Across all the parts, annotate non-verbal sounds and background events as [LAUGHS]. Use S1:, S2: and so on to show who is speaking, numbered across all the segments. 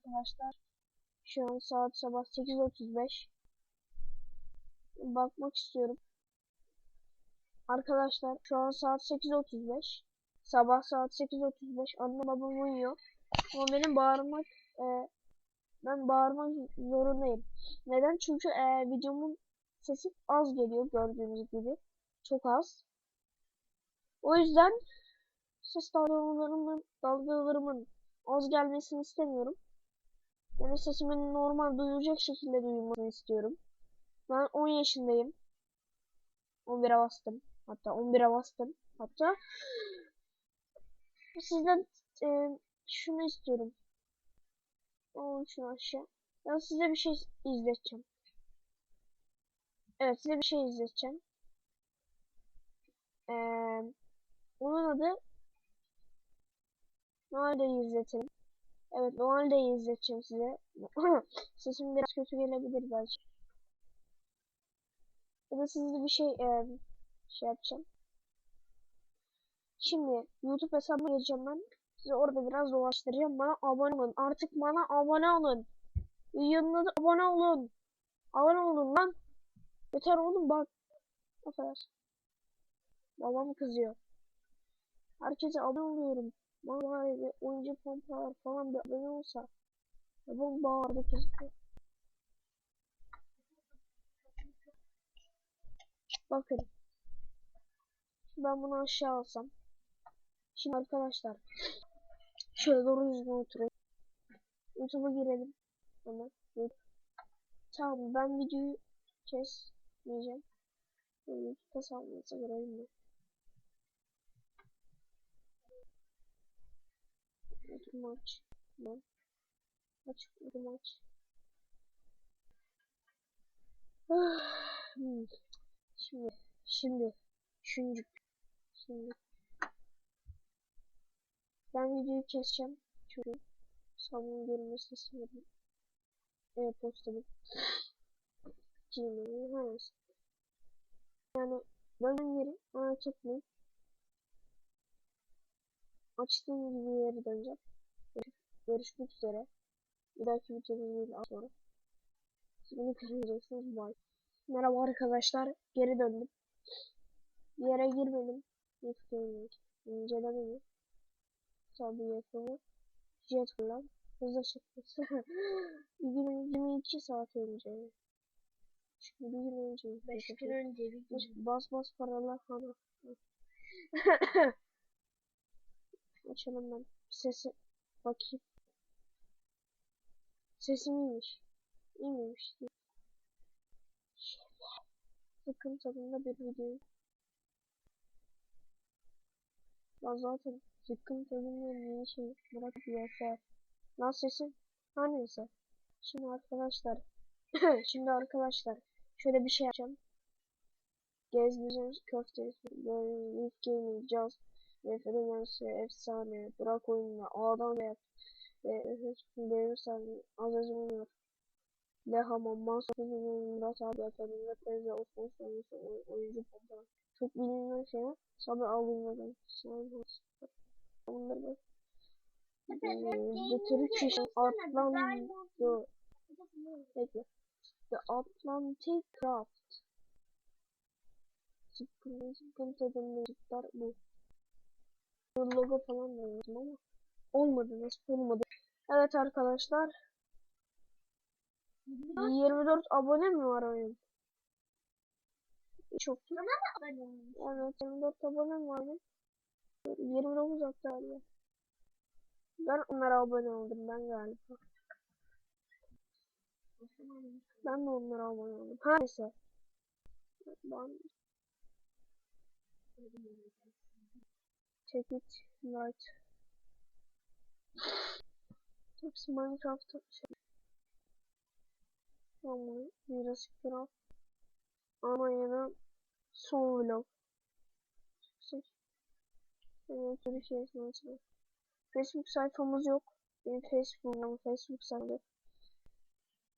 S1: arkadaşlar. Şu an saat sabah 8.35. Bakmak istiyorum. Arkadaşlar şu an saat 8.35. Sabah saat 8.35. Anne babam uyuyor. Ama benim bağırmak e, ben bağırmak zorundayım. Neden? Çünkü e, videomun sesi az geliyor gördüğünüz gibi. Çok az. O yüzden ses dalgalarımın, dalgalarımın az gelmesini istemiyorum. Yani sesimin normal duyulacak şekilde duyulmasını istiyorum. Ben 10 yaşındayım. 11'e bastım. Hatta 11'e bastım. Hatta sizden e, şunu istiyorum. Alın şunu aşağı. Ben size bir şey izleteceğim. Evet size bir şey izleteceğim. Ee, onun adı Noel'deyi izletelim. Evet Noel'deyi izleteceğim size. [CLEARS THROAT] Sesim biraz kötü gelebilir belki. Ya da sizde bir şey e, şey yapacağım. Şimdi YouTube hesabıma gireceğim ben. Size orada biraz dolaştıracağım. Bana abone olun. Artık bana abone olun. Videonun adı abone olun. Abone olun lan. Yeter oğlum bak. Affedersin. Babam kızıyor. Herkese abone oluyorum. Bana bir oyuncu pompalar falan bir abone olsa. Babam bağırdı kızıyor. Bakın. Ben bunu aşağı alsam. Şimdi arkadaşlar. Şöyle doğru düzgün oturayım. YouTube'a girelim. Hemen. Tamam ben videoyu kesmeyeceğim. YouTube hesabımıza girelim mi? Oturma aç. Ben. Aç oturma aç. Hmm. Şimdi, şimdi, şimdi, şimdi. Ben videoyu keseceğim. Çünkü sabun görünmesini istemedim. Evet postadım. [LAUGHS] Gmail'in her. Yani bölüm yeri merak etmeyin. Açtığım gibi yere döneceğim. Görüşmek üzere. Bir dahaki videoda az sonra. Siz göreceksiniz. Bye. Merhaba arkadaşlar. Geri döndüm. Bir yere girmedim. Yetkilemek. İnceleme mi? Tabi yapımı. Jet kullan. Hızla çıkması. 22 saat önce. Şimdi bir gün önce.
S2: 5 gün önce bir gün.
S1: Bas bas paralar falan. [LAUGHS] Açalım ben. Sesi bakayım. Sesim iyiymiş. İyi miymiş? Tadında bir video. Ya zaten sıkın tadında niye şey bir yaşar. Lan sesim her neyse. Şimdi arkadaşlar [CLEARS THROAT] şimdi arkadaşlar şöyle bir şey yapacağım. Gezmeyeceğiz köfte böyle ilk gaming caz referansı efsane bırak da yap ve benim sen az önce oynuyor. Lehamam, Mansur Murat abi ve Teyze Osman Sonrası oyuncu pompa. Çok bilinen şeyler sabır alınmadan. Bunları bak. The Turkish Atlantic Bekle. The Atlantic Craft. Sıkıntı sıkıntı müzikler bu. Logo falan da yazdım ama olmadı nasıl olmadı. Evet arkadaşlar 24 abone mi var oyun? Çok iyi. Evet 24 abone mi var? 29 hatta galiba. Ben onlara abone oldum ben galiba. Ben de onlara abone oldum. Her neyse. Ben... İt light. Hepsi Minecraft şey. Ama Jurassic Craft. Almanya'da son vlog. Yüksek. Evet, bir şey mesela. Facebook sayfamız yok. Benim Facebook'um Facebook sayfam.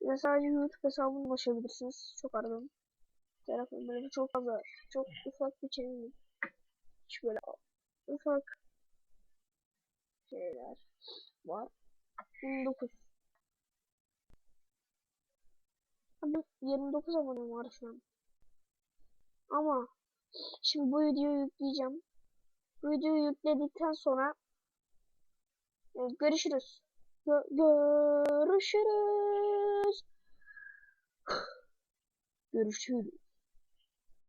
S1: Ya sadece YouTube hesabına ulaşabilirsiniz. Çok aradım. Telefon böyle çok fazla, çok ufak bir çevirim. Hiç böyle ufak şeyler var. 29. 29 abonem var şu an. Ama şimdi bu videoyu yükleyeceğim. Bu videoyu yükledikten sonra e, görüşürüz. Gö görüşürüz. [SIGHS] Görüşürüz.